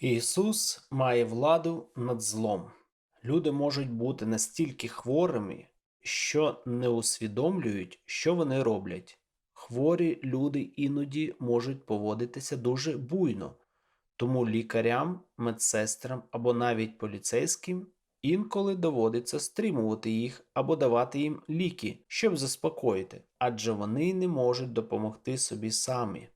Ісус має владу над злом. Люди можуть бути настільки хворими, що не усвідомлюють, що вони роблять. Хворі люди іноді можуть поводитися дуже буйно, тому лікарям, медсестрам або навіть поліцейським інколи доводиться стримувати їх або давати їм ліки, щоб заспокоїти, адже вони не можуть допомогти собі самі.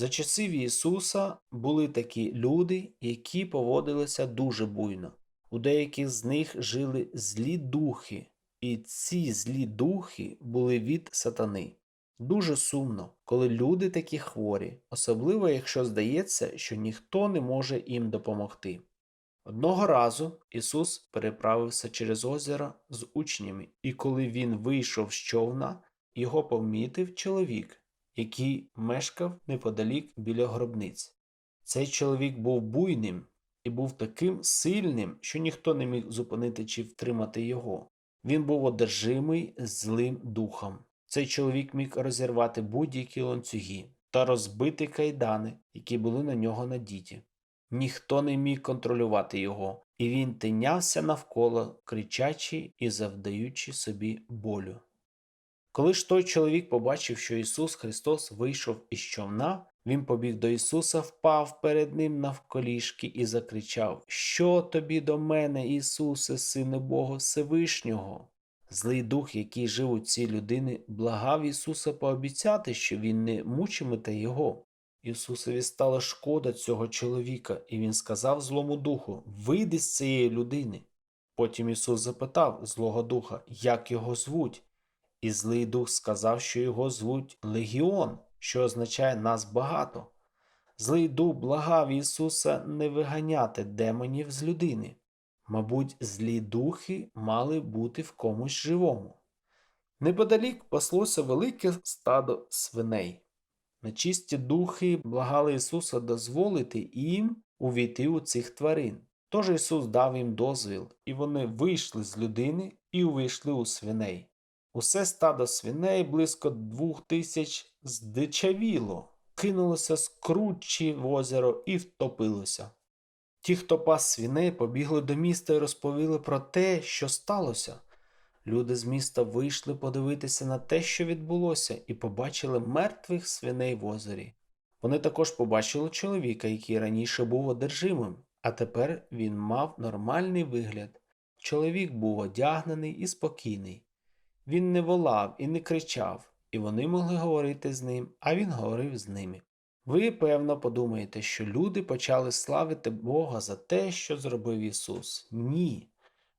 За часів Ісуса були такі люди, які поводилися дуже буйно. У деяких з них жили злі духи, і ці злі духи були від сатани. Дуже сумно, коли люди такі хворі, особливо якщо здається, що ніхто не може їм допомогти. Одного разу Ісус переправився через озеро з учнями, і коли він вийшов з човна, його помітив чоловік, який мешкав неподалік біля гробниць. Цей чоловік був буйним і був таким сильним, що ніхто не міг зупинити чи втримати його. Він був одержимий злим духом. Цей чоловік міг розірвати будь-які ланцюги та розбити кайдани, які були на нього надіті. Ніхто не міг контролювати його, і він тинявся навколо, кричачи і завдаючи собі болю. Коли ж той чоловік побачив, що Ісус Христос вийшов із човна, він побіг до Ісуса, впав перед ним навколішки і закричав: Що тобі до мене, Ісусе, Сине Бога Всевишнього? Злий дух, який жив у цій людини, благав Ісуса пообіцяти, що він не мучиметься його. Ісусові стала шкода цього чоловіка, і він сказав злому духу: Вийди з цієї людини. Потім Ісус запитав злого духа, як його звуть. І злий дух сказав, що його звуть Легіон, що означає нас багато. Злий дух благав Ісуса не виганяти демонів з людини. Мабуть, злі духи мали бути в комусь живому. Неподалік паслося велике стадо свиней. Нечисті духи благали Ісуса дозволити їм увійти у цих тварин. Тож Ісус дав їм дозвіл, і вони вийшли з людини і увійшли у свиней. Усе стадо свиней близько двох тисяч здичавіло, кинулося з кручі в озеро і втопилося. Ті, хто пас свиней, побігли до міста і розповіли про те, що сталося. Люди з міста вийшли подивитися на те, що відбулося, і побачили мертвих свиней в озері. Вони також побачили чоловіка, який раніше був одержимим, а тепер він мав нормальний вигляд. Чоловік був одягнений і спокійний. Він не волав і не кричав, і вони могли говорити з ним, а він говорив з ними. Ви, певно, подумаєте, що люди почали славити Бога за те, що зробив Ісус. Ні.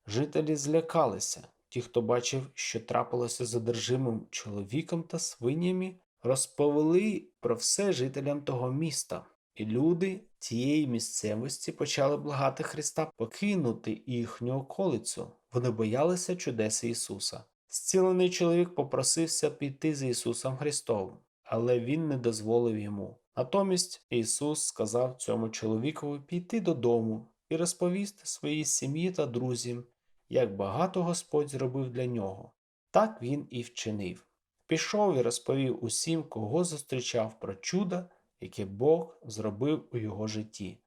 Жителі злякалися. Ті, хто бачив, що трапилося з одержимим чоловіком та свинями, розповіли про все жителям того міста, і люди тієї місцевості почали благати Христа покинути їхню околицю. Вони боялися чудес Ісуса. Зцілений чоловік попросився піти з Ісусом Христовим, але Він не дозволив йому. Натомість Ісус сказав цьому чоловікові піти додому і розповісти своїй сім'ї та друзям, як багато Господь зробив для нього. Так він і вчинив. Пішов і розповів усім, кого зустрічав про чудо, яке Бог зробив у його житті.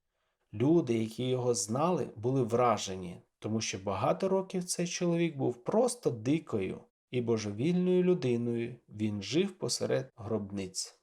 Люди, які його знали, були вражені, тому що багато років цей чоловік був просто дикою і божевільною людиною, він жив посеред гробниць.